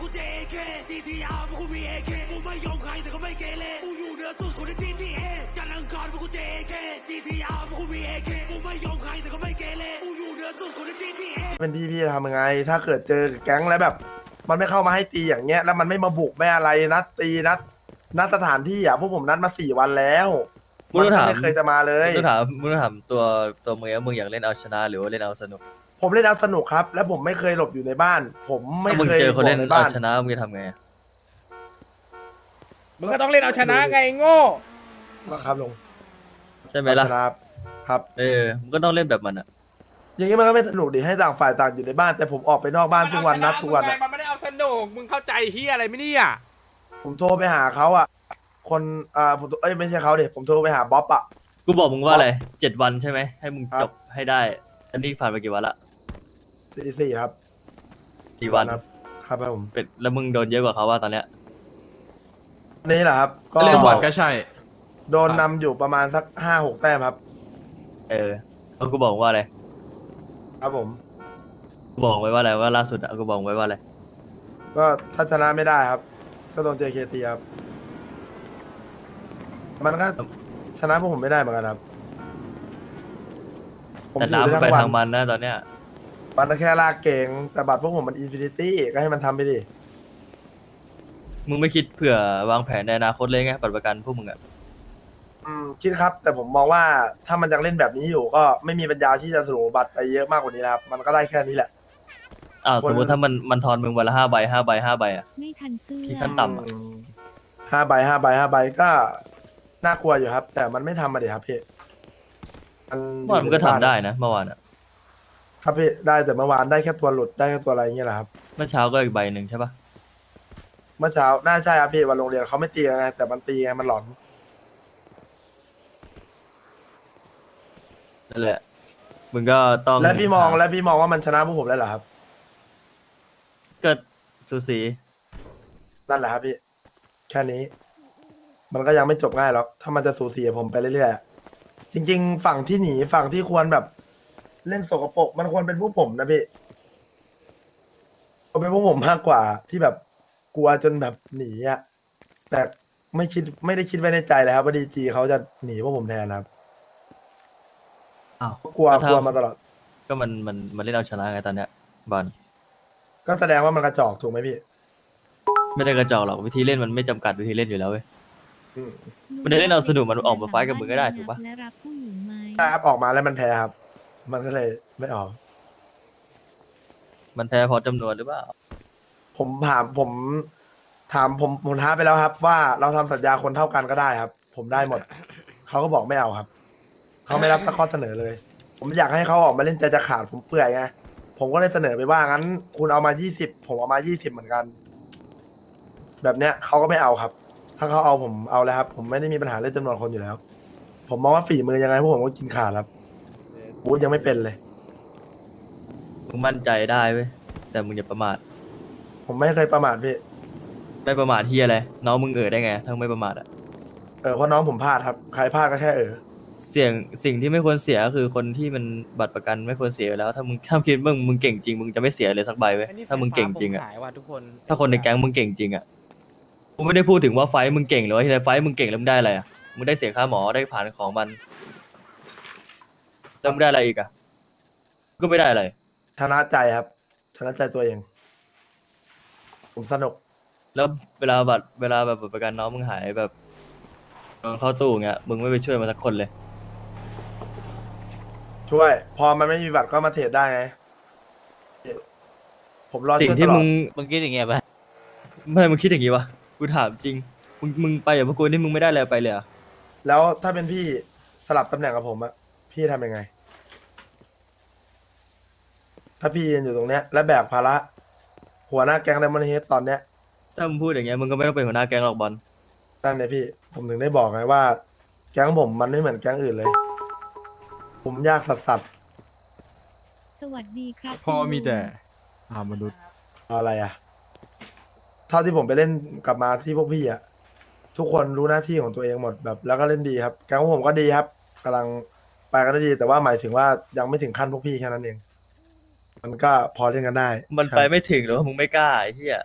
กูเจเคซีทีอาร์พวกกูมีเอเคกูไม่ยอมใครแต่ก็ไม่เกเรกูอยู่เหนือสุดคนในทีทีเอจันทร์อังคารพวกกูเจเคซีทีอาร์พวกกูมีเอเคกูไม่ยอมใครแต่ก็ไม่เกเรกูอยู่เหนือสุดคนในทีทีเอเป็นพี่พี่จะทำยังไง ถ้าเกิดเจอแก๊งแล้วแบบ มันไม่เข้ามาให้ตีอย่างเงี้ย แล้วมันไม่มาบุกไม่อะไรนัดตีนัดนัดสถานที่อะพวกผมนัดมาสี่วันแล้วมึงต้องก็ถามไม่เคยจะมาเลยมึงต้องถามมึงต้องถามตัวตัวมึงว่ามึงอยากเล่นเอาชนะหรือว่าเล่นเอาสนุก ผมเล่นเอาสนุกครับ แล้วผมไม่เคยหลบอยู่ในบ้าน ผมไม่ถ้ามึงเคยเจอคนเล่นบอกในเอาบ้าน ชนะมึงจะทำไงมึงก็ต้องเล่นเอาชนะไงโง่ ครับลุงใช่ไหมล่ะ ครับ ครับ เออมึงก็ต้องเล่นแบบมันอะ อย่างงี้มันก็ไม่สนุกดิให้ต่างฝ่ายต่างอยู่ในบ้าน แต่ผมออกไปนอกบ้านทุกวันนัดทุกวันมัอะมันไม่ได้เอาสนุก มึงเข้าใจเฮียอะไรไหมเนี่ยผมโทรไปหาเขาอะ คนอ่าผมเอ้ยไม่ใช่เขาเด็ผมโทรไปหาบ๊อบอะ กูบอกมึงว่าอะไรเจ็ดวันใช่ไหมให้มึงครับ จบให้ได้ อันนี้ผ่านไปกี่วันละ สี่สี่ครับสี่วันครับครับผมเป็ดแล้วมึงโดนเยอะกว่าเขาว่าตอนเนี้ยนี่แหละครับก็เรื่องบอลก็ใช่ โดนนำอยู่ประมาณสักห้าหกแต้มครับ เออแล้วกูบอกว่าอะไรครับผมกูบอกไว้ว่าอะไรว่าล่าสุดอะกูบอกไว้ว่าอะไรก็ถ้าชนะไม่ได้ครับ ก็โดน JKT คตีครับ มันก็ชนะพวกผมไม่ได้เหมือนกันครับแต่น้ำมันไปทางมันนะตอนเนี้ย มันก็แค่ลากเก่งแต่บัตรพวกผมมันอินฟินิตี้ก็ให้มันทำไปดิ มึงไม่คิดเผื่อวางแผนในอนาคตเลยไงบัตรประกันพวกมึงอะอืมคิดครับ แต่ผมมองว่าถ้ามันยังเล่นแบบนี้อยู่ ก็ไม่มีปัญญาที่จะสูงบัตรไปเยอะมากกว่านี้แล้วครับ มันก็ได้แค่นี้แหละ อ้าวคน สมมติถ้ามันมันทอนมึงวันละห้าใบห้าใบห้าใบอะ ไม่ทันเสื้อ พี่ขั้นต่ำอะ อืมห้าใบห้าใบห้าใบก็น่ากลัวอยู่ครับ แต่มันไม่ทำมาเดี๋ยวครับพี่มันเมื่อวานมึงก็ทำได้นะเมื่อวานอะ ครับพี่ได้แต่เมื่อวานได้แค่ตัวหลุดได้แค่ตัวอะไรอย่างเงี้ยแหละครับเมื่อเช้าก็อีกใบหนึ่งใช่ปะเมื่อเช้าน่าใช่ครับพี่วันโรงเรียนเขาไม่ตีกันไงแต่มันตีไงมันหลอนนั่นแหละมึงก็ต้องและพี่มองและพี่มองว่ามันชนะพวกผมแล้วเหรอครับก็สูสีนั่นแหละครับพี่แค่นี้ มันก็ยังไม่จบง่ายหรอกถ้ามันจะสูสีกับผมไปเรื่อยๆอะจริง ๆ ฝั่งที่หนีฝั่งที่ควรแบบ เล่นสกปรกมันควรเป็นพวกผมนะพี่ควรเป็นพวกผมมากกว่าที่แบบกลัวจนแบบหนีอะแต่ไม่คิดไม่ได้คิดไว้ในใจเลยครับว่าดีจีเขาจะหนีพวกผมแทนครับอ้าวกลัวแล้วถ้ากลัวมาตลอด ก็มันมันมันเล่นเอาชนะไงตอนเนี้ยบอลก็แสดงว่ามันกระจอกถูกไหมพี่ ไม่ได้กระจอกหรอกวิธีเล่นมันไม่จำกัดวิธีเล่นอยู่แล้วเว้ย อืมมันได้เล่นเอาสนุกมันออกมาไฟท์กับมึงก็ได้ถูกปะ และรับผู้หญิงไหมใช่ครับออกมาแล้วมันแพ้ครับ มันก็เลยไม่ออก มันแพ้เพราะจำนวนหรือเปล่า ผมถามผม ถามผมผมท้าไปแล้วครับ ว่าเราทำสัญญาคนเท่ากันก็ได้ครับ ผมได้หมด เขาก็บอกไม่เอาครับ เขาไม่รับสักข้อเสนอเลย ผมอยากให้เขาออกมาเล่นใจจะขาดผมเปื่อยไงผมก็เลยเสนอไปว่างั้น คุณเอามายี่สิบผมเอามายี่สิบเหมือนกัน แบบเนี้ยเขาก็ไม่เอาครับ ถ้าเขาเอาผมเอาแล้วครับ ผมไม่ได้มีปัญหาเรื่องจำนวนคนอยู่แล้ว ผมมองว่าฝีมือยังไงพวกผมก็กินขาดครับ บูธยังไม่เป็นเลย มึงมั่นใจได้เว้ยแต่มึงอย่าประมาทผมไม่เคยประมาทพี่ ไม่ประมาทที่อะไรน้องมึงเอ่ยได้ไงถ้ามึงไม่ประมาทอะเออเพราะน้องผมพลาดครับ ใครพลาดก็แค่เออ เสี่ยงสิ่งที่ไม่ควรเสียก็คือคนที่มันบัตรประกันไม่ควรเสียอยู่แล้ว ถ้ามึงถ้าคิดมึงมึงเก่งจริงมึงจะไม่เสียเลยสักใบเว้ยอันนี้ถ้ามึงเก่งจริงอะ ไฟฟ้าผมขายว่ะทุกคนถ้าคนในแก๊งมึงเก่งจริงอะกูไม่ได้พูดถึงว่าไฟท์มึงเก่งหรือว่าที่ไฟท์มึงเก่งแล้วมึงได้อะไรอะมึงได้เสียค่าหมอได้ผ่านของมัน แล้วมึงได้อะไรอีกอะก็ไม่ได้อะไร ชนะใจครับ ชนะใจตัวเอง ผมสนุก แล้วเวลาบัตรเวลาแบบบัตรประกันน้องมึงหายแบบนอนเข้าตู้เงี้ยมึงไม่ไปช่วยมันสักคนเลย ช่วย พอมันไม่มีบัตรก็มาเทรดได้ไง ผมรอสิ่งช่วยตที่ลอมึดงมึงคิดอย่างเงี้ยปะไม่มึงคิดอย่างงี้วะกูถามจริง มึงมึงไปอย่างพวกกูนี่มึงไม่ได้อะไรไปเลยเหรอะแล้วถ้าเป็นพี่สลับตำแหน่งกับผมอะ พี่ทำยังไง ถ้าพี่ยืนอยู่ตรงเนี้ย และแบกภาระ หัวหน้าแก๊งไดมอนเฮดตอนเนี้ยถ้ามึงพูดอย่างเงี้ยมึงก็ไม่ต้องเป็นหัวหน้าแก๊งหรอกบอลนั่นเลยพี่ ผมถึงได้บอกไงว่า แก๊งผมมันไม่เหมือนแก๊งอื่นเลย ผมยากสัสสัสสวัสดีครับพ่อคุณมีแต่ลุงอ่ามนุษย์ๆอะไรอะเท่าที่ผมไปเล่นกลับมาที่พวกพี่อะทุกคนรู้หน้าที่ของตัวเองหมดแบบ แล้วก็เล่นดีครับ แก๊งของผมก็ดีครับกำลัง ไปกันได้ดี แต่ว่าหมายถึงว่ายังไม่ถึงขั้นพวกพี่แค่นั้นเอง มันก็พอเล่นกันได้มันไปไม่ถึงหรอมึงไม่กล้าไอ้เฮีย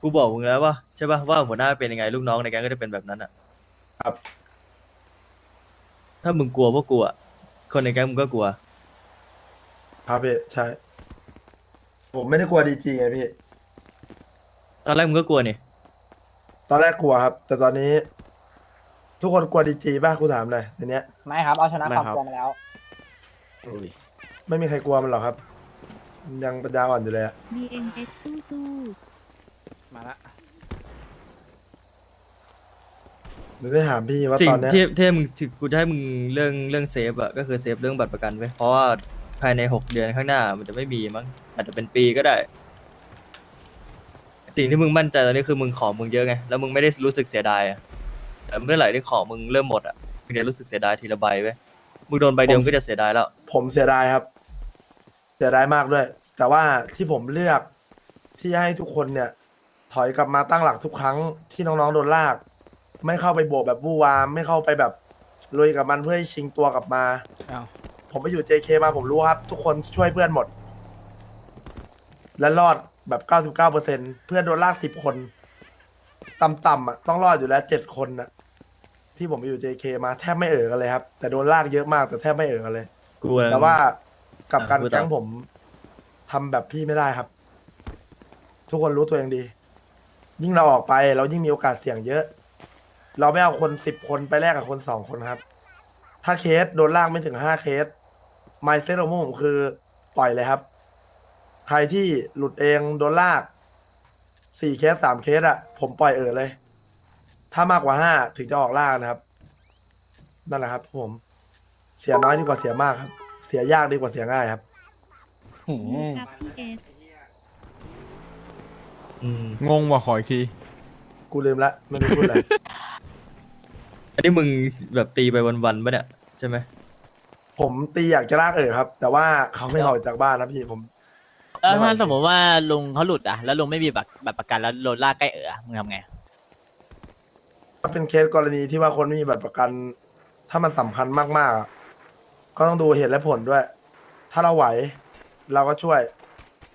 กูบอกมึงแล้วว่าใช่ป่ะว่าหัวหน้าเป็นยังไงลูกน้องในแก๊งก็จะเป็นแบบนั้นอะ ครับ ถ้ามึงกลัวพวกกูอะคนในแก๊งมึงก็กลัว ครับพี่ใช่ ผมไม่ได้กลัวดีจริงไงพี่ ตอนแรกมึงก็กลัวนี่ตอนแรกกลัวครับ แต่ตอนนี้ ทุกคนกลัวดีจีป่ะกูถามหน่อยในเนี้ยไม่ครับ เอาชนะไม่ความครับกลัวมาแล้วไม่มีใครกลัวมันหรอกครับ ยังปัญญาอ่อนอยู่เลยอะ DNS สู้สู้มาละหรือได้ถามพี่ว่าสิ่งตอนเนี้ยที่ที่มึงที่กูจะให้มึงเรื่องเรื่องเซฟอะก็คือเซฟเรื่องบัตรประกันไว้ยเพราะว่าภายในหกเดือนข้างหน้ามันจะไม่มีมั้งอาจจะเป็นปีก็ได้ สิ่งที่มึงมั่นใจตอนนี้คือมึงของมึงเยอะไงแล้วมึงไม่ได้รู้สึกเสียดายอะ แต่เมื่อไหร่ที่ของมึงเริ่มหมดอะมึงจะรู้สึกเสียดายทีละใบเว้ยมึงโดนใบเดียวมึงก็จะเสียดายแล้ว ผมเสียดายครับ เสียดายมากด้วย แต่ว่าที่ผมเลือกที่จะให้ทุกคนเนี่ย ถอยกลับมาตั้งหลักทุกครั้งที่น้องๆโดนลาก ไม่เข้าไปโบกแบบวู่วามไม่เข้าไปแบบลุยกับมันเพื่อให้ชิงตัวกลับมา อ้าวผมไปอยู่ JK มาผมรู้ครับ ทุกคนช่วยเพื่อนหมด และรอดแบบ 99%เพื่อนโดนลาก10 คน ต่ำๆอะต้องรอดอยู่แล้ว7คนน่ะ ที่ผมไปอยู่ JK มาแทบไม่เอ่อกันเลยครับ แต่โดนลากเยอะมากแต่แทบไม่เอ่อกันเลยกูแต่ว่ากับการอะพูดต่อ แก๊งผมทำแบบพี่ไม่ได้ครับ ทุกคนรู้ตัวเองดี ยิ่งเราออกไปเรายิ่งมีโอกาสเสี่ยงเยอะ เราไม่เอาคนสิบคนไปแลกกับคนสองคนครับ ถ้าเคสโดนล่างไม่ถึงห้าเคสไมเซ็ตของผมคือปล่อยเลยครับ ใครที่หลุดเองโดนลาก สี่เคสสามเคสอะผมปล่อยเออเลย ถ้ามากกว่าห้าถึงจะออกล่านะครับ นั่นแหละครับ ผม เสียน้อยดีกว่าเสียมากครับ เสียยากดีกว่าเสียง่ายครับ หืดีมครับพี่เอสอืมงงว่ะขออีกที กูลืมละไม่รู้พูดอะไร อันนี้มึงแบบตีไปวันๆปะเนี่ยใช่ไหมผมตีอยากจะลากเออครับ แต่ว่าเขาไม่ออกจากบ้านนะพี่ผม แล้วไม่ไหวถ้าสมมติว่าลุงเขาหลุดอะ แล้วลุงไม่มีบัตรบัตรประกันแล้วโดนลากใกล้เอ๋อมึงทำไง ถ้าเป็นเคสกรณีที่ว่าคนไม่มีบัตรประกัน ถ้ามันสำคัญมากๆอะก็ต้องดูเหตุและผลด้วย ถ้าเราไหว เราก็ช่วย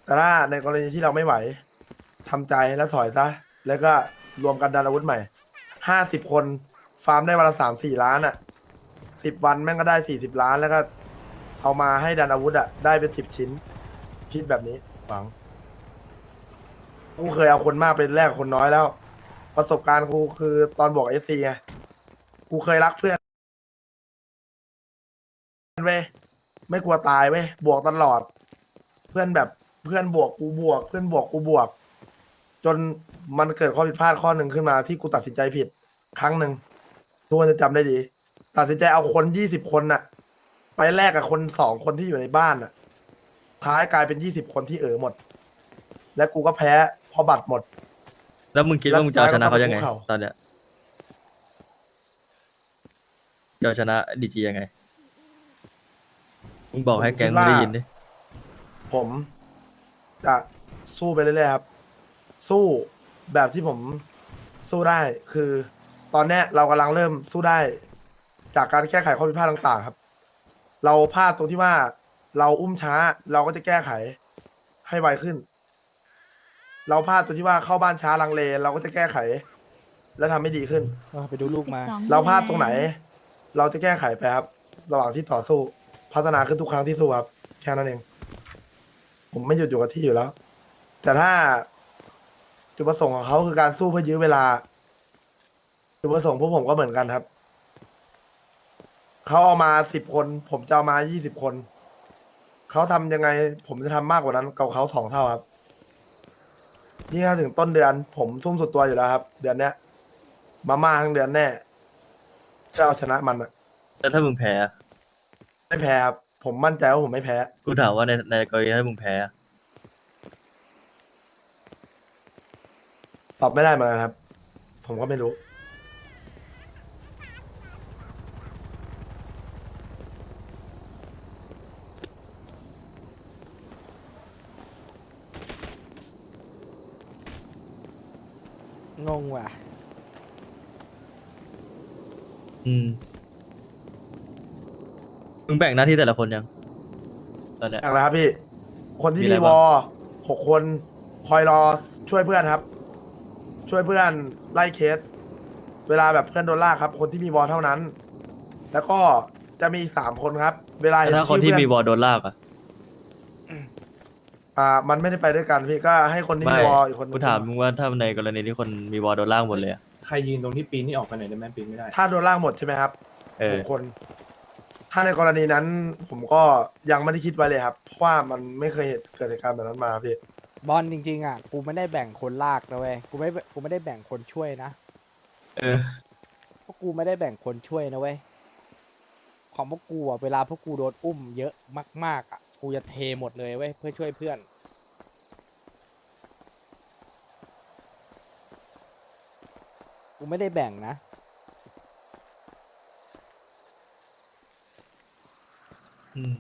แต่ถ้าในกรณีที่เราไม่ไหวทำใจแล้วถอยซะ แล้วก็รวมกันดันอาวุธใหม่ ห้าสิบคน ฟาร์มได้วันละสามสี่ล้านอะสิบวันแม่งก็ได้สี่สิบล้านแล้วก็เอามาให้ดันอาวุธอะได้เป็นสิบชิ้น คิดแบบนี้หวังกูเคยเอาคนมากไปแลกคนน้อยแล้ว ประสบการณ์กูคือตอนบอกเอซีไงกูเคยรักเพื่อนเว้ยไม่กลัวตายเว้ยบวกตลอด เพื่อนแบบเพื่อนบวกกูบวก เพื่อนบวกกูบวก จนมันเกิดข้อผิดพลาดข้อหนึ่งขึ้นมาที่กูตัดสินใจผิด ครั้งหนึ่งทุกคนจะจำได้ดี ตัดสินใจเอาคนยี่สิบคนน่ะ ไปแลกกับคนสองคนที่อยู่ในบ้านน่ะ ท้ายกลายเป็นยี่สิบคนที่เออหมด และกูก็แพ้เพราะบัตรหมด แล้วมึงคิดว่ามึงจะเอาชนะเขายังไงแล้วสุดท้ายก็ต้องไปคุกเข่าตอนเนี้ยจะเอาชนะดีจียังไง มึงบอกให้แก๊งมึงได้ยินดิ ผมจะสู้ไปเรื่อยๆครับ สู้แบบที่ผมสู้ได้คือ ตอนเนี้ยเรากำลังเริ่มสู้ได้ จากการแก้ไขข้อผิดพลาดต่าง ๆ ครับ เราพลาดตรงที่ว่า เราอุ้มช้า เราก็จะแก้ไข ให้ไวขึ้น เราพลาดตรงที่ว่าเข้าบ้านช้าลังเล เราก็จะแก้ไข และทำให้ดีขึ้นไปดูลูกมา12เราพลาดตรงไหน เราจะแก้ไขไปครับ ระหว่างที่ต่อสู้ พัฒนาขึ้นทุกครั้งที่สู้ครับ แค่นั้นเอง ผมไม่หยุดอยู่กับที่อยู่แล้ว แต่ถ้าจุดประสงค์ของเขาคือการสู้เพื่อยื้อเวลา จุดประสงค์พวกผมก็เหมือนกันครับ เขาเอามาสิบคน ผมจะเอามายี่สิบคน เขาทำยังไง ผมจะทำมากกว่านั้นกับเขาสองเท่าครับยิ่งถ้าถึงต้นเดือน ผมทุ่มสุดตัวอยู่แล้วครับ เดือนเนี้ยมาม่าทั้งเดือนแน่จะเอาชนะมันอะแล้วถ้ามึงแพ้ไม่แพ้ครับผมมั่นใจว่าผมไม่แพ้ กูถามว่าในในกรณีถ้ามึงแพ้ตอบไม่ได้เหมือนกันครับ ผมก็ไม่รู้ งงว่ะ อืมมึงแบ่งหน้าที่แต่ละคนยัง ตอนเนี้ย อย่างไรครับพี่ คนที่มีอะไรมีวบ้าง อหกคนคอยรอช่วยเพื่อนครับ ช่วยเพื่อนไล่เคส เวลาแบบเพื่อนโดนลากครับ คนที่มีวอลเท่านั้น แล้วก็จะมีอีกสามคนครับ เวลาแต่เห็นถ้าคนชื่อที่เพื่อนมีวอลโดนลากอะ อ่า มันไม่ได้ไปด้วยกันพี่ก็ให้คนที่ไม่มีวอลอีกคนหนึกูงถามมึงว่าถ้าในกรณีที่คนมีวอลโดนลากหมดเลยอะใครยืนตรงที่ปีนนี่ออกไปไหนอยได้ไหมปีนไม่ได้ ถ้าโดนลากหมดใช่ไหมครับเอหอกคน ถ้าในกรณีนั้น ผมก็ยังไม่ได้คิดไว้เลยครับเพราะว่ามันไม่เคยเหตุเกิดเหตุการณ์แบบนั้นมาพี่บอลจริงๆอะกูไม่ได้แบ่งคนลากนะเว้ยกูไม่กูไม่ได้แบ่งคนช่วยนะเออ พวกกูไม่ได้แบ่งคนช่วยนะเว้ยของพวกกูอะเวลาพวกกูโดนอุ้มเยอะมากๆอะ กูจะเทหมดเลยเว้ยเพื่อช่วยเพื่อน กูไม่ได้แบ่งนะ อืม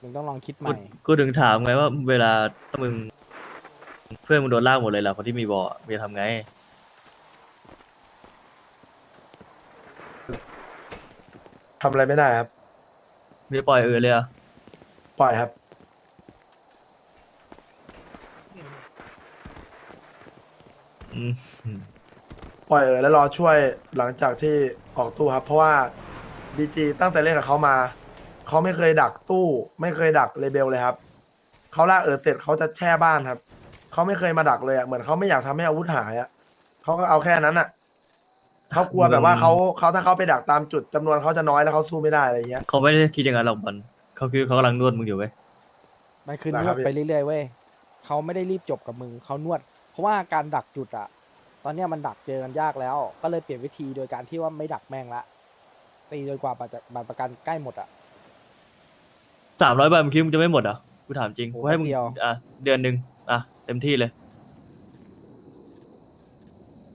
มึงต้องลองคิดใหกูม่ กูถึงถามไงว่าเวลามึง เพื่อนมึงโดนลากหมดเลยล่ะคนที่มีวอลมึงจะทำไง ทำอะไรไม่ได้ครับ มึงจะปล่อยเออเลยเหรอะปล่อยครับ อืมปล่อยเออแล้วรอช่วยหลังจากที่ออกตู้ครับ เพราะว่าดีจีตั้งแต่เล่นกับเขามาเขาไม่เคยดักตู้ ไม่เคยดักเลเบลเลยครับเขาลากเออเสร็จเขาจะแช่บ้านครับเขาไม่เคยมาดักเลยอะเหมือนเขาไม่อยากทำให้อาวุธหายอะเขาก็เอาแค่นั้นอะ เขากลัวแบบว่าเขาเขาถ้าเขาไปดักตามจุดจำนวนเขาจะน้อยแล้วเขาสู้ไม่ได้อะไรเงี้ย เขาไม่ได้คิดอย่างนั้นหรอกบอลเขาคือเขากำลังนวดมึงอยู่เว้ย มันคือนได้ควรัดบไปเรื่อยๆเว้ยเขาไม่ได้รีบจบกับมึงเขานวด เพราะว่าการดักจุดอะตอนเนี้ยมันดักเจอกันยากแล้ว ก็เลยเปลี่ยนวิธีโดยการที่ว่าไม่ดักแม่งละตีจนกว่าบัตรจะบัตรประกันใกล้หมดอะ สามร้อยใบมึงคิดมึงจะไม่หมดเหรอกูถามจริงโอ้กูให้มึงแป๊บเดียว อะเดือนหนึ่งอะเต็มที่เลย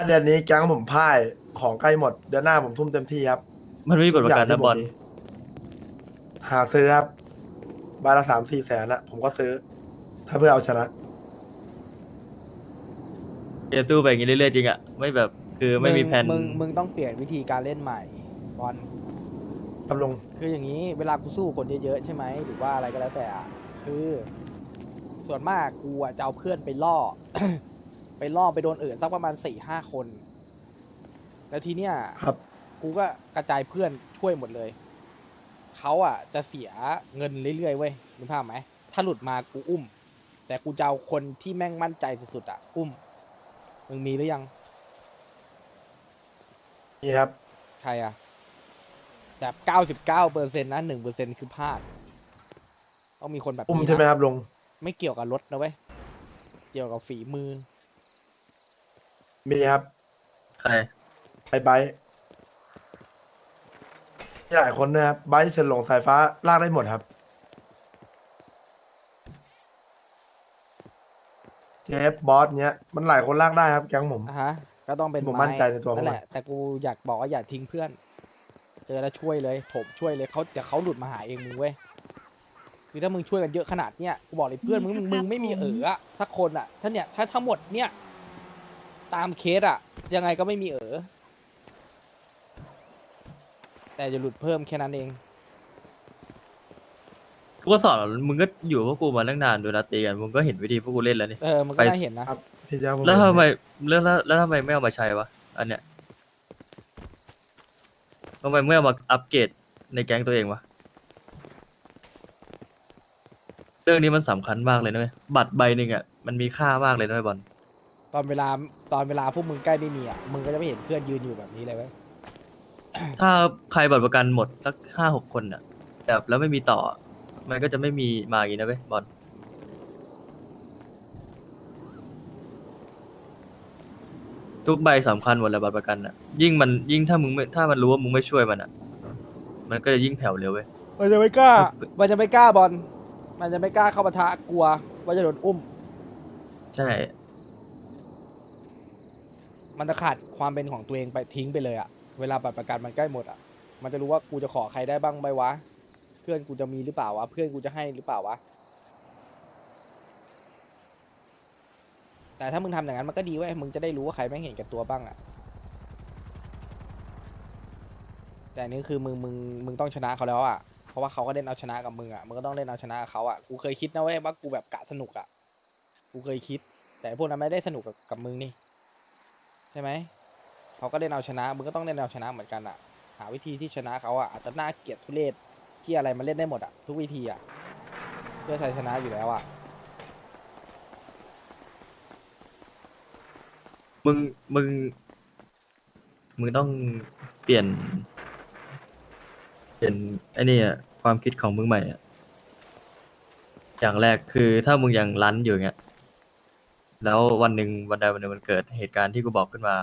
เดือนนี้แก๊งผมพ่าย ของใกล้หมดเดือนหน้าผมทุ่มเต็มที่ครับมันไม่มีบทประกันทุนะย่างบอลที่ผมมีหาซื้อครับบาทละสามสี่แสนอะผมก็ซื้อ ถ้าเพื่อเอาชนะ จะสู้ไปอย่างนี้เรื่อยๆจริงอะ ไม่แบบคือไม่มีงแผน มึงมึงต้องเปลี่ยนวิธีการเล่นใหม่บอล ครับลุง คืออย่างนี้เวลากูสู้คนเยอะๆใช่ไหมหรือว่าอะไรก็แล้วแต่อะคือ ส่วนมากกูอะจะเอาเพื่อนไปล่อ ไปล่อไปโดนเอื่นสักประมาณสี่ห้าคน แล้วทีเนี้ยครับ กูก็กระจายเพื่อนช่วยหมดเลย เขาอะ จะเสียเงินเรื่อยๆเว้ยนึกภาพไหม ถ้าหลุดมากูอุ้ม แต่กูจะเอาคนที่แม่งมั่นใจสุดๆอะ อุ้ม มึงมีหรือยัง นี่ครับ ใครอะ แบบเก้าสิบเก้าเปอร์เซ็นต์นะหนึ่งเปอร์เซ็นคือพลาด ต้องมีคนแบบอุ้มนี้นะ ใช่ไหมครับลุง ไม่เกี่ยวกับรถนะเว้ย เกี่ยวกับฝีมือ มีครับ ใคร ไอ้ไบร์ทมีหลายคนนะครับไบร์ทเฉินหลงสายฟ้าลากได้หมดครับ เจฟบอสเนี้ย มันหลายคนลากได้ครับแก๊งผม อะฮะ ก็ต้องเป็นผมมั่นใจในตัวนั่นแหผมละ แต่กูอยากบอกว่าอย่าทิ้งเพื่อน เจอแล้วช่วยเลยโถมช่วยเลยเขาเดี๋ยวเขาหลุดมาหาเองมึงเว้ย คือถ้ามึงช่วยกันเยอะขนาดเนี้ย กูบอกเลยเพื่อนมึงมึงมึงไม่มีเอออะสักคนอะถ้าเนี่ยถ้าทั้งหมดเนี่ย ตามเคสอะยังไงก็ไม่มีเออ แต่จะหลุดเพิ่มแค่นั้นเอง กูก็สอนมึงก็อยู่กับพวกกูมาตั้งนานดูนะตีกันมึงก็เห็นวิธีพวกกูเล่นแล้วนี่ เออมันก็ไป น่าเห็นนะ ครับ พี่เจ้าผมแล้วทำไมแล้วแล้วแล้วทำไมไม่เอามาใช้วะอันเนี้ยทำไมไม่เอามาอัปเกรดในแก๊งตัวเองวะเรื่องนี้มันสำคัญมากเลยนะเว้ยบัตรใบหนึ่งอะมันมีค่ามากเลยนะเว้ยบอลตอนเวลาตอนเวลาพวกมึงใกล้ไม่มีอะมึงก็จะไม่เห็นเพื่อนยืนอยู่แบบนี้เลยเว้ย ถ้าใครบัตรประกันหมดสักห้าหกคนอะ แบบแล้วไม่มีต่อ มันก็จะไม่มีมาอย่างนี้นะเว้ยบอลทุกใบสำคัญหมดเลยบัตรประกันอะ ยิ่งมันยิ่งถ้ามึงไม่ถ้ามันรู้ว่ามึงไม่ช่วยมันอะ มันก็จะยิ่งแผ่วเร็วเว้ย มันจะไม่กล้า มันจะไม่กล้าบอล มันจะไม่กล้าเข้าปะทะกลัวว่าจะโดนอุ้ม ใช่ มันจะขาดความเป็นของตัวเองไปทิ้งไปเลยอะ เวลาบัตรประกันมันใกล้หมดอะ มันจะรู้ว่ากูจะขอใครได้บ้างไหมวะ เพื่อนกูจะมีหรือเปล่าวะ เพื่อนกูจะให้หรือเปล่าวะ แต่ถ้ามึงทำอย่างนั้นมันก็ดีเว้ย มึงจะได้รู้ว่าใครแม่งเห็นแกับตัวบ้างอะ แต่อันนี้คือมึงมึงมึงต้องชนะเขาแล้วอะ เพราะว่าเขาก็เล่นเอาชนะกับมึงอะ มึงก็ต้องเล่นเอาชนะกับเขาอะ กูเคยคิดนะเว้ยว่ากูแบบกะสนุกอะ กูเคยคิดแแต่พวกนั้นไม่ได้สนุกกับกับมึงนี่ ใช่ไหม เขาก็เล่นเอาชนะมึงก็ต้องเล่นเอาชนะเหมือนกันอะหาวิธีที่ชนะเขาอะอาจจะน่าเกลียดทุเรศที่อะไรมันเล่นได้หมดอะทุกวิธีอะเพื่อชัยชนะอยู่แล้วอะมึงมึงมึงต้องเปลี่ยน เปลี่ยนไอ้นี่อะความคิดของมึงใหม่อะอย่างแรกคือถ้ามึงยังรั้นอยู่เงี้ยแล้ววันหนึ่งวันใดวันหนึ่งมันเกิดเหตุการณ์ที่กูบอกขึ้นมา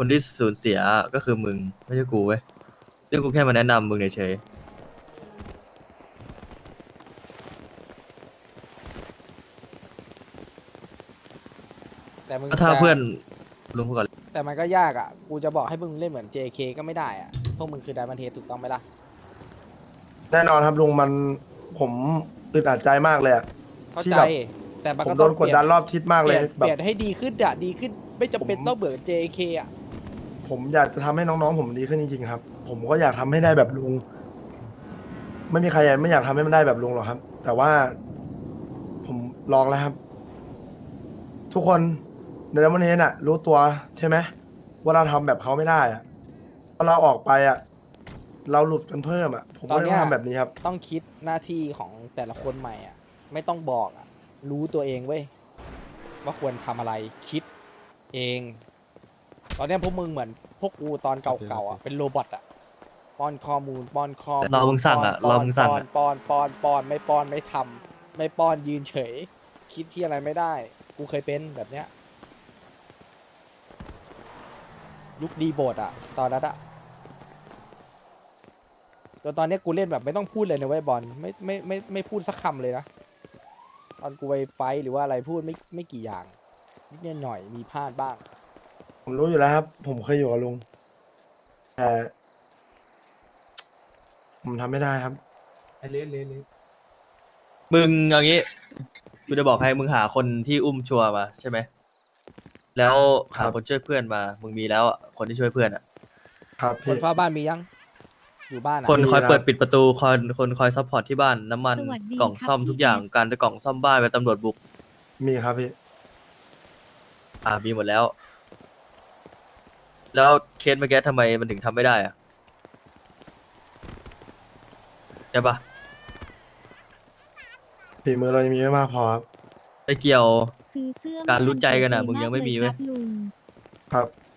คนที่สูญเสียก็คือมึงไม่ใช่กูเว้ยเรื่องกูแค่มาแนะนำมึงเฉยแต่มึงๆก็ถ้าแต่เพื่อนลุงพูดก่อนแต่มันก็ยากอะกูจะบอกให้มึงเล่นเหมือน JK ก็ไม่ได้อะพวกมึงคือไดมันเทสถูกต้องไหมล่ะ แน่นอนครับลุงมันผมอึดอัดใจมากเลยอะ เข้าที่ใจ แบบ แต่มันผมก็โดต้องนกดดันรอบทิศมากเปเลลี่ยยนแบเปลี่ยบนให้ดีขึ้นอะดีขึ้นไม่จำเป็นผม ต้องเบื่อ JK อะ ผมอยากจะทำให้น้องๆ ผมดีขึ้นจริงๆครับ ผมก็อยากทำให้ได้แบบลุง ไม่มีใครไม่อยากทำให้มันได้แบบลุงหรอกครับ แต่ว่า ผมลองแล้วครับ ทุกคนในดัมเบิลเฮดอะรู้ตัวใช่ไหมว่าเราทำแบบเขาไม่ได้อะพอเราออกไปอะเราหลุดกันเพิ่มอะผมก็เลยต้องทำแบบนี้ครับ ต้องคิดหน้าที่ของแต่ละคนใหม่อะไม่ต้องบอกอะรู้ตัวเองเว้ยว่าควรทำอะไรคิดเอง ตอนเนี้ยพวกมึงเหมือนพวกกูตอนเก่าๆอะเป็นโรบอทอะป้อนข้อมูลป้อนข้อมูลรอมึงสั่งอะป้นรอมึงสั่งป้อนอะ ป้อนป้อนป้อนไม่ป้อนไม่ทำไม่ป้อนยืนเฉย คิดที่อะไรไม่ได้ กูเคยเป็นแบบเนี้ย ยุคดีโบดอะตอนนั้นอะจนตอนเนี้ยกูเล่นแบบไม่ต้องพูดเลยนะเว้ยบอลไม่ไม่ไม่ไม่พูดสักคำเลยนะ ตอนกูไปไฟท์หรือว่าอะไรพูดไม่ไม่กี่อย่างนิดหน่อยมีพลาดบ้าง ผมรู้อยู่แล้วครับ ผมเคยอยู่กับลุง แต่ ผมทำไม่ได้ครับ ไอเลสเลสเลสมึงเอางี้กูจะบอกให้มึงหาคนที่อุ้มชัวร์มาใช่ไหม แล้วหาครับคนช่วยเพื่อนมา มึงมีแล้วอะคนที่ช่วยเพื่อนอะครับคพี่ นเฝ้าบ้านมียัง อยู่บ้านอะคนคอยมีครับเปิดปิดประตูคอยคนคอยซัพพอร์ตที่บ้านน้ำมันสวัสดีกล่องครับซ่อมพี่ทุกอย่างเอสการจะกล่องซ่อมบ้านเป็นตำรวจบุกมีครับพี่ อ่ามีหมดแล้ว แล้วเคสเมื่อกี้ทำไมมันถึงทำไม่ได้อะใช่ปะฝีมือเรายังมีไม่มากพอครับไม่เกี่ยว ซื้อเสื้อการรู้ใจกันอะามึงยังไม่มีเลเว้ยครับลุงครับ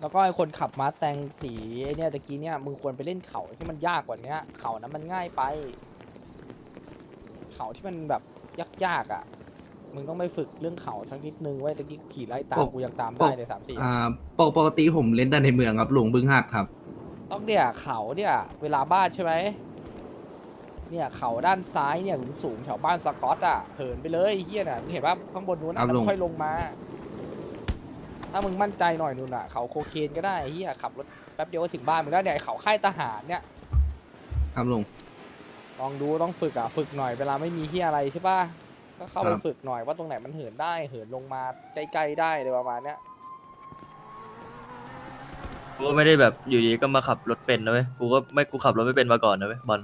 แล้วก็ไอคนขับมาแตงสีไอเนี่ยตะกี้เนี่ยมึงควรไปเล่นเขาที่มันยากกว่าเนี้ยเขานั้นมันง่ายไป เขาที่มันแบบยากๆอะ มึงต้องไปฝึกเรื่องเขาสักนิดนึงเว้ยตะกี้ขี่ไล่ตามปกกูยังตามได้เลยสามสี่อ่าปกปกติผมเล่นแต่ในเมืองครับหลวงบึงหักครับ ต้องเนี่ยเขาเนี่ย เวลาบ้านใช่ไหมเนี่ยเขาด้านซ้ายเนี่ยสูงๆแถวบ้านสกอตอะเหินไปเลยไอ้เฮียน่ะมึงเห็นว่าข้างบนนู้นครัน่ะบแล้วลุง ค่อยลงมา ถ้ามึงมั่นใจหน่อยนู่นอะ เขาโคเคนก็ได้ไอ้เฮียขับรถแป๊บเดียวก็ถึงบ้านมึงแล้วเนี่ยไอ้เขาค่ายทหารเนี่ย ครับลุงลองดูต้องฝึกอะ ฝึกหน่อยเวลาไม่มีที่อะไรใช่ป่ะ ก็เข้าไปฝึกหน่อยว่าตรงไหนมันเหินได้เหินลงมาใกล้ๆได้เลยประมาณเนี้ยกูก็ไม่ได้แบบอยู่ดีก็มาขับรถเป็นนะเว้ย กูก็ไม่กูขับรถไม่เป็นมาก่อนนะเว้ยบอล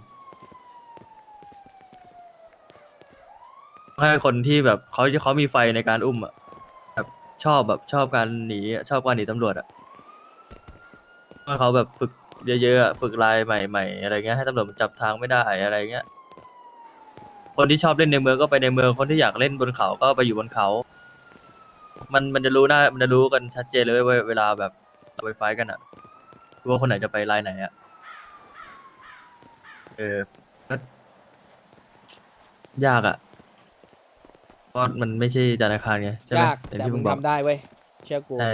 ให้คนที่แบบเขาเขามีไฟในการอุ้มอะแบบชอบแบบชอบการหนีอะชอบการหนีตำรวจอะให้เขาแบบฝึกเยอะๆอะฝึกลายใหม่ๆอะไรเงี้ยให้ตำรวจมันจับทางไม่ได้อะไรเงี้ย คนที่ชอบเล่นในเมืองก็ไปในเมือง คนที่อยากเล่นบนเขาก็ไปอยู่บนเขา มันมันจะรู้หน้ามันจะรู้กันชัดเจนเลยเว้ยเวลาแบบเราไปไฟท์กันอะว่าคนไหนจะไปไลน์ไหนอะเออก็ยากอะเพราะมันไม่ใช่ธนาคารไงใช่ไหมยากอย่างแต่ที่มึมึงงบอกทำได้เว้ยเชื่อกูใช่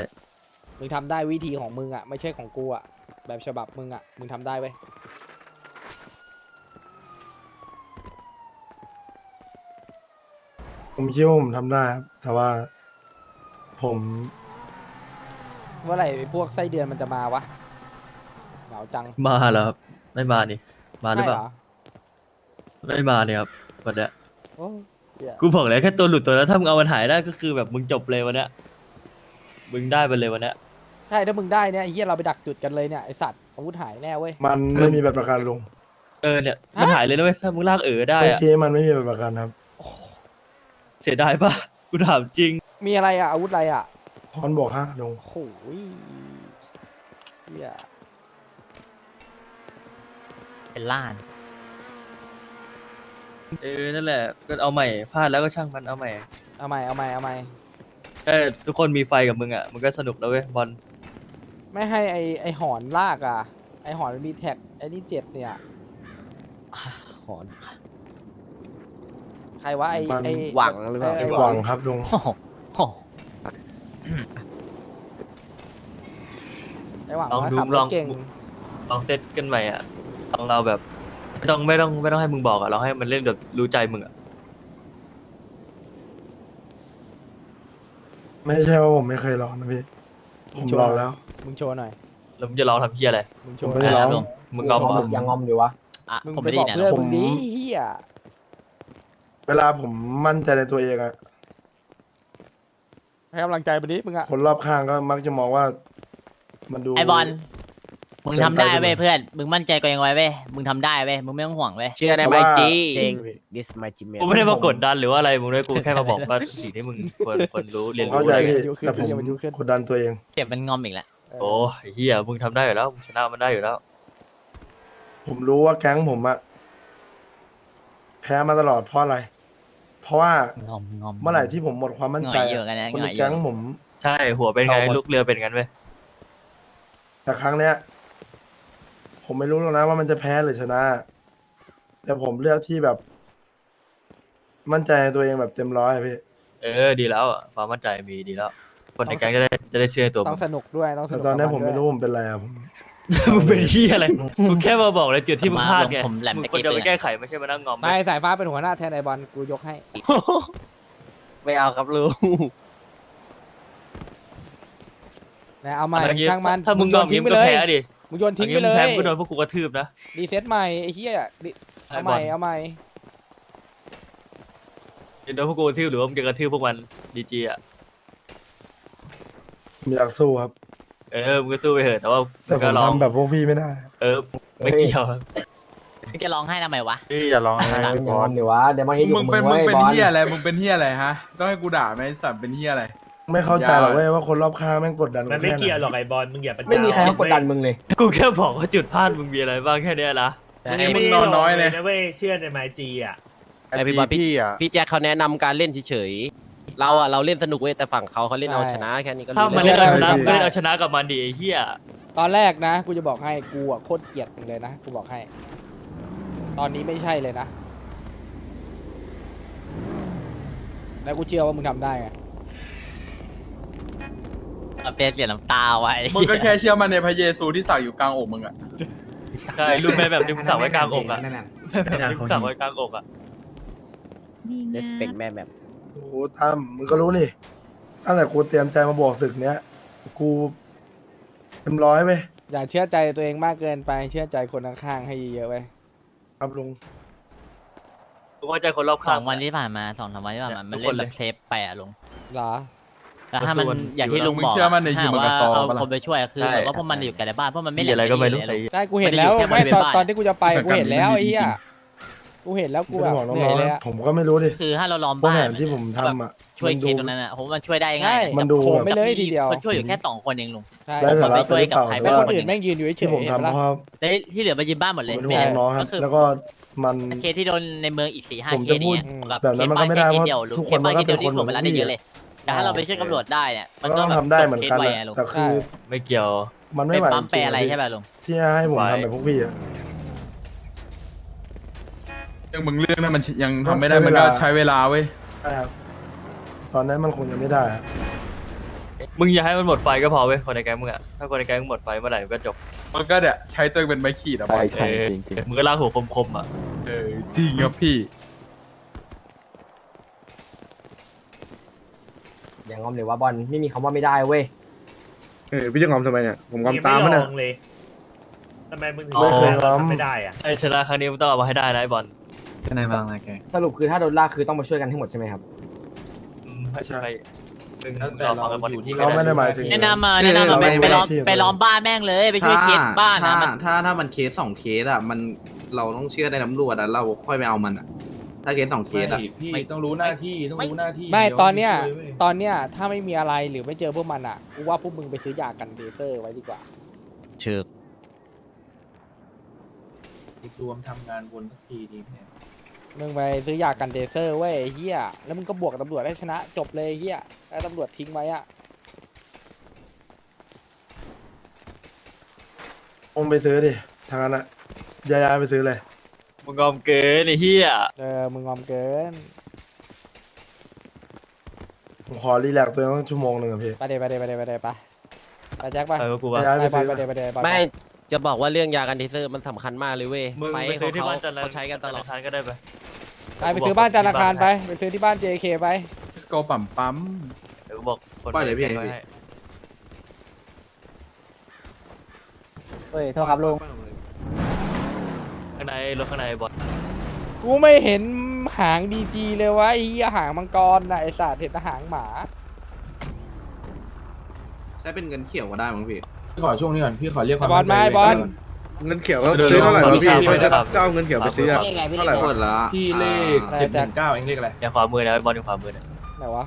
มึงทำได้วิธีของมึงอะไม่ใช่ของกูอะแบบฉบับมึงอะมึงทำได้เว้ย ผมคิดว่าผมทำได้ครับ แต่ว่า ผมเมื่อไหร่ไอ้พวกไส้เดือนมันจะมาวะเหงาจังมาแล้วครับ ไม่มานี่ มาหรือใช่เปเหรล่าอไม่มาเนี่ยครับวันเนี้ยโอ้เหี้ยกูบอกเลยแค่ตัวหลุดตัวแล้วถ้ามึงเอามันหายได้ก็คือแบบมึงจบเลยวันเนี้ยมึงได้ไปเลยวันเนี้ยใช่ถ้ามึงได้เนี่ยไอ้เฮียเราไปดักจุดกันเลยเนี่ยไอสัตว์อาวุธหายแน่เว้ย มันไม่มีแบบประกันลุงเออเนี่ยมันหายเลยนะเว้ยถ้ามึงลากเออได้เมื่ออะกี้มันไม่มีแบบประกันครับ เสียดายปะกูถามจริง มีอะไรอะ อาวุธอะไรอะคอนบวกห้าลุงโอ้โหเฮียเป็นล้าน เออ นั่นแหละ ก็เอาใหม่ พลาดแล้วก็ช่างมันเอาใหม่เอาใหม่เอาใหม่เอาใหม่แค่ทุกคนมีไฟกับมึงอะ มันก็สนุกแล้วเว้ยบอล ไม่ให้ไอไอหอนลากอะ ไอหอนมันมีแท็กไอนี่เจ็ดเนี่ย หอนใคร วะไอไอหวังหรือเปล่า ไอ้หวังครับลุง โอ้โหโอ้โหไอหวังลองว่าดูขับรลถองเก่งลองเซตกันใหม่อะลองเราแบบไม่ต้องไม่ต้องไม่ต้องให้มึงบอกอะเราให้มันเล่นแบบรู้ใจมึงอะไม่ใช่ว่าผมไม่เคยลองนะพี่ ผมลองแล้ว มึงโชว์หน่อยแล้วมึงจะร้องทำเพี้ยอะไรมึงโชผมว์ไม่ได้ร้องลุงมึงงอมเหรอ ยังงอมอะมึงผมไปไม่ได้บยิอกนนะเพื่อนผมมึงดิเฮีย เวลาผมมั่นใจในตัวเองอะให้กำลังใจไปดิมึงอะคนรอบข้างก็มักจะมองว่า มันดู ไอบอลมึงทำได้เกินไปเว้ยเพื่อน มึงมั่นใจตัวเองไว้เว้ย มึงทำได้เว้ย มึงไม่ต้องห่วงเว้ย เชื่อในไมจี จริงกูไม่ได้มากดดันหรือว่าอะไรมึงด้วยกูแค่มาบอกว่าสิ่งที่มึงควรควรรู้เรียนเข้ารู้ใจอะไรพี่เงี้ยแต่ผมกดดันตัวเอง เจ็บมันงอมอีกแล้วเออโอ้ไอ้เฮียมึงทำได้อยู่แล้วมึงชนะมันได้อยู่แล้ว ผมรู้ว่าแก๊งผมอะแพ้มาตลอดเพราะอะไร เพราะว่างอมงอมเมื่อไหร่ที่ผมหมดความมั่นใจหน่อยเยอะอะกันนะคนหน่ในอยเยอะ แก๊งผม ใช่หัวเป็นไงเอาหมด ลูกเรือเป็นกันเว้ยแต่ครั้งเนี้ย ผมไม่รู้หรอกนะว่ามันจะแพ้หรือชนะ แต่ผมเลือกที่แบบ มั่นใจในตัวเองแบบเต็มร้อยอะพี่ เออดีแล้วอะความมั่นใจมีดีแล้ว คนในแก๊งจะได้จะได้เชื่อในตัวต้มึองงสนุกด้วยต้องสแต่นุกตอนเนี้ยกับผมไม่ด้วยรู้ผมเป็นอะไรอะผม มึงเป็นเฮียอะไรมึงแค่มาบอกเลยจุดที่มึงพลาดไงผมแหลมมึงไปควรจะไปเก็บเลยแก้ไขไม่ใช่มานั่งงอมไปสายฟ้าเป็นหัวหน้าแทนไอบอลกูยกให้ ไม่เอาครับลุงนะเอาใหม่อะไรเงี้ยช่างมันถ้ามึงโยงอนมทิ้ทิ้งงไปไปเลเลยยดิมึงโยนทิ้งทิ้ไปงเลแพ้ยมึงก็โดนพวกกูกระทืบนะรีเซ็ตใหม่ไอ้เหี้ยดิไอ้เอาบใหอม่ลเอาใหม่จะโดนพวกกูกระทืบหรือว่ามึงจะกระทืบพวกมันดีจีอะผมอยากสู้ครับเออมึงก็สู้ไปเถอะแต่ว่าแต่มึงผก็มลองทำแบบพวกพี่ไม่ได้เออไม่เกี่ยวมึงจะร้องไห้ทำไมวะ พี่อย่าร้องไห้บอลมึงเป็นมึงเป็นเฮียอะไร มึงเป็นเฮียอะไรฮะ ต้องให้กูด่าไหมไอ้สัตว์เป็นเฮียอะไร ไม่เข้าใจหรอกเว้ยว่าคนรอบข้างแม่งกดดันมันไม่แค่หเกี่ยวหรอกไอ้บอลมึงอย่าไปไม่มีใครเขากดดันมึงเลย กูแค่บอกว่าจุดพลาดมึงมีอะไรบ้างแค่เนี้ยนะมึงมึงนอนน้อยเลย นะเว้ยเชื่อในไมจีอะไอพี่บอล พี่อะพี่แจ็คเขาแนะนำการเล่นเฉยๆ เราอะเราเล่นสนุกเว้ยแต่ฝั่งเขาเขาเล่นเอาใช่ชนะแค่นี้ก็ถ้ารู้มันแล้เล่วนเอาชนะได้เล่นเอาชนะกับมันดีไอ้เหี้ยตอนแรกนะ กูจะบอกให้กูอะโคตรเกลียดมึงเลยนะกูบอกให้ ตอนนี้ไม่ใช่เลยนะ แล้วกูเชื่อว่ามึงทำได้ไงเอาเป็นเสียน้ำตาไว้มึงก็แค่เชื่อมันในพระเยซูที่สักอยู่กลางอกมึงอะใช่รูปแม่แบบที่มึงสั่งไว้กลางอกอะแม่แบบที่มึงสั่งไว้กลางอกอะ ดีงามแม่แบบ โอ้โหตั้มมึงก็รู้นี่ตั้งแต่กูเตรียมใจมาบวกศึกเนี้ย กูเต็มร้อยเว้ยอย่าเชื่อใจตัวเองมากเกินไป เชื่อใจคนข้างๆให้เยอะๆไว้ครับลุงกูว่าใจคนรอบสข้าองงวันที่ผ่านมาสองสามวันที่ผ่านมา มันทุกเล่คนนเลแบยบเซฟไปอะลุง เหรอ แล้วถ้ามันสู้มันอย่างที่ลุงมึงบอกเชื่อมั่นในถ้าฮิวมันว่ากับซอเอาปะล่ะคนไปช่วยคือใช่ แบบว่าพวกมันอยู่แต่ในบ้านเพราะมันไม่มีเล่นอะไรก็ไม่รู้เลยไอ้ใช่กูเห็นแล้วไม่ได้อยู่แค่ไม่ตอนบริเวณบ้านตอนที่กูจะไปแต่กูเห็นแล้วกันไอ้เหี้ยจริง กูเห็นแล้วกูไม่แบได้บบอกน้เหนื่ออยงเลยๆอะ ผมก็ไม่รู้ดิคือถ้าเราล้อมพวกบ้าแผนนที่ผมทำอะช่วยมันเคดู สตรงนั้นอะผมว่ามันช่วยได้ใช่ง่ายมันดู โผล่ไม่เลยทีเดียวมันช่วยอยู่แค่สองคนเองลุง ใช่ได้สาระไปช่วยกับใครไปไม่หครือนเปล่าอื่นแม่งยืนอยู่เฉที่ยผมๆเห็นทำปะเพล่ะราะแล้วที่เหลือมายืนบ้านหมดเลยผมเป็นห่วงน้องครับก็คือแล้วก็มัน เคสที่โดนในเมืองอีกสี่ห้าผมเคจะสพูเนี่ดยกับแบบนั้นมันก็ไม่ได้เคสเดียวเพราะลุงทุกเคคนสบ้านมันก็เคสเดียวเป็นที่คนถ่วงเวลาได้เยอะเลยแต่ถ้าเราไปช่วยตำรวจได้เนี่ยมันก็ต้องทำได้เหมือนกันเคสแหไวละอะลุงแต่คือไม่เกี่ยว มันเป็ไม่นไหวปั๊มแปรจงๆอะไรพี่ใช่ป่ะลุง ที่ให้ผมทำแบบพวกพี่อะเรื่องมึงเรื่องนั้นมันยังทำไม่ได้มันก็ใช้เวลาเว้ยใช่ครับตอนนั้นมันคงยังไม่ได้อะมึงอย่าให้มันหมดไฟก็พอเว้ยคนในแก๊งมึงอะถ้าคนในแก๊งมึงหมดไฟเมื่อไหร่มันก็จบมันก็เนี่ยใช้ตัวเองเป็นไม้ขีดอะบอลเออมึงก็ลากหัวคมๆอะเออจริงครับพี่ อย่างงอมเลยว่าบอลไม่มีคำว่าไม่ได้เว้ย เออพี่จะงอมทำไมเนี่ยผมงอมยังตามไม่มันลเนี่ยองเลยทำไมมึงถึงอ๋อไม่เคยลองทำไม่ได้อะไอ้ชนะครั้งนี้มึงต้องเอามาให้ได้นะไอ้บอล สรุปคือถ้าโดนลากคือต้องมาช่วยกันทั้งหมดใช่ไหมครับอืมให้ให้มึงรอฟังกันบอลอยู่ที่เขาไม่ได้หมายถึง แนะนำมาแนะนำมาไปไปล้อมไปล้อมบ้านแม่งเลยไปช่วยเคสบ้านถ้านะมันถ้าถ้ามันเคสสองเคสอะมันเราต้องเชื่อในตำรวจอะเราค่อยไปเอามันอะถ้าเคสสองเคไม่สอะพี่ต้องรู้หน้าที่ต้องรู้หน้าที่ไม่ดี๋วตอนเนี้ยช่วว้ตอนเนี้ยถ้าไม่มีอะไรหรือไม่เจอพวกมันอะกูว่าพวกมึงไปซื้อยากันเดเซอร์ไว้ดีกว่า เชิกรวมทำงานวนสักทีดีเนี่ย มึงไปซื้อยากันเดเซอร์เว้ยไอ้เฮียแล้วมึงก็บวกกับตำรวจได้ชนะ จบเลยไอ้เฮียแล้วตำรวจทิ้งไว้อะองไปซื้อดิทางนั้นอะย้ายๆไปซื้อเลย มึงงอมเกินไอ้เหี้ยเออมึงงอมเกินผมขอรีแลกซ์ตัวเองต้องชั่วโมงหนึ่งอะพี่ ไปเดไปเดไปเดไปเดไปไปแจ็คไปไปกับกูปะย้ายไปไปไปซื้อ ไปเดไปเดไปไม่จะบอกว่าเรื่องยากันเทเซอร์มันสำคัญมากเลยเว้ยมึงไฟไปขซื้อองที่เขาบ้านจันทร์เขาใช้กันตลอดจัทร์ก็ได้ไป ไปไปซื้อบ้านจานอาคารไปไปซื้อที่บ้าน JK ไปสโกปั๊มปั๊ม เดี๋ยวกูบอกคนปล่อยเลยพี่ ไว้พี่ให้เฮ้ยโทษครับลุงข้างในรถข้างในบอลกูไม่เห็นหางดีจีเลยวะไอ้เหี้ยหางมังกรน่ะไอ้สัตว์เห็นแต่หางหมา ใช้เป็นเงินเขียวก็ได้มั้งพี่พี่ขอช่วงนี้ก่อนพี่ขอเรียกความบอลมั่นใจไม้บอล เงินเขียวก็ซื้อเท่าไหร่วะพี่พี่จะจะเอาเงินเขียวไปซื้ออะเท่าไหร่กวะดละพี่เลขเจ็ดหนึ่งเก้าเองเลขอะไรอย่างขวามือนะบอลอยู่ขวามือเนี่ยไหนวะ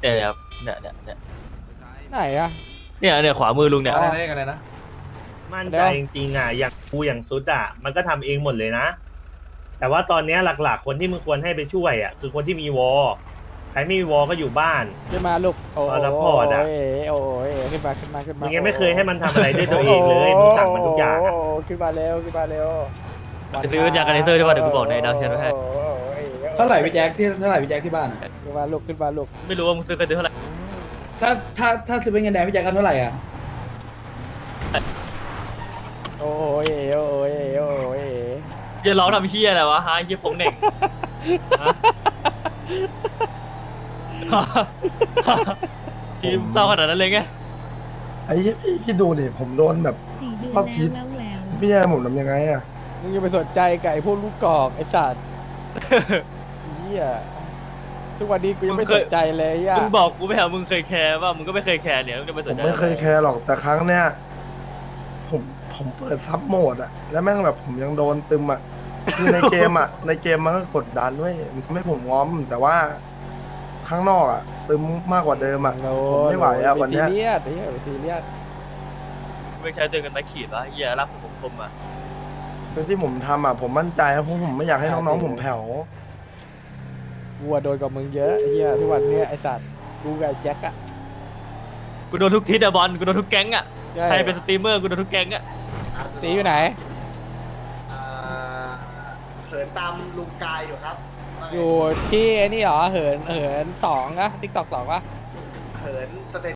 เนี่ยครับเนี่ยเนี่ยเนี่ยไหนอะเนี่ยเนี่ยขวามือลุงเนี่ยอะไรนะเลขอะไรนะมั่นใจจริงๆอะอย่างกูอย่างซุดอะมันก็ทำเองหมดเลยนะ แต่ว่าตอนเนี้ยหลักๆ คนที่มึงควรให้ไปช่วยอะคือคนที่มีวอล ใครไม่มีวอลก็อยู่บ้าน ขึ้นมาลูกโอ้เอาซัพพอร์ตอะ โยโอ้ยขึ้นมาขึ้นมาขึ้นมามึงยังไม่เคยให้มันทำอะไรด้วยตัวเองเลยมึงสั่งมันทุกอย่างอะโโหขึ้นมาเร็วขึ้นมาเร็วไปซื้อยากันเทเซอร์ที่ว่าเดี๋ยวกูบอกในดาวเชนไว้ให้ โอ้ยเท่าไหร่พี่แจ็คที่เท่าไหร่พี่แจ็คที่บ้าน ขึ้นมาลูกขึ้นมาลูกไม่รู้ว่ามึงซื้อกันซื้อเท่าไหร่ถ้าถ้าถ้าซื้อเป็นเงินแดงพี่แจ็คกันเท่าไหร่อะโอ้ยโอ้ยโอ้ยอย่าร้องทำเฮียอะไรวะฮะเฮียโปงเหน่งฮะ ทีมเศร้าขนาดนั้นเลยไงไอ้เหี้ยพี่พี่ดูดิผมโดนแบบ สี่เดือนชอบคิดแล้วแล้วพี่แย่ผมทำยังไงอะมึงอย่าไปสนใจกับไอ้พวกลูกกอกไอ้สัตว์ เหี้ยทุกวันนี้กูยังไม่สนใจเลยอะมึงบอกกูไม่เหรอมึงเคยแคร์ป่ะมึงก็ไม่เคยแคร์เนี่ยมึงจะไปสผนมใจไม่เคยแคร์หรอกแต่ครั้งเนี้ยผมผมเปิดซับโหมดอะแล้วแม่งแบบผมยังโดนตึมอะคือในเกมอะในเกมมันก็กดดันด้วยมันทำให้ผมง้อม แต่ว่า ข้างนอกอะตึมมากกว่าเดิมอะโอ้ผมไม่ไหวอะวันเนี้ย ซีเรียสไอ้เหี้ยซีเรียสไม่ใช้ตัวเงินมาขีดวะเฮียรักผมคมอะคือที่ผมทำอะผมมั่นใจเพราะผมไม่อยากให้น้องๆผมแผ่วกูอะโดนกับมึงเยอะไอ้เหี้ยทุกวันเนี้ยไอ้สัตว์กูกับไอ้แจ็คอะกูโดนทุกทิศอะบอลกูโดนทุกแก๊งอะใช่ใครเป็นสตรีมเมอร์กูโดนทุกแก๊งอะตีอยู่ไหนเหินตามลุงกายอยู่ครับ อยู่ที่ไอ้นี่เหรอเหินเหินสองอะติ๊กตอกสองปะ เหินสเต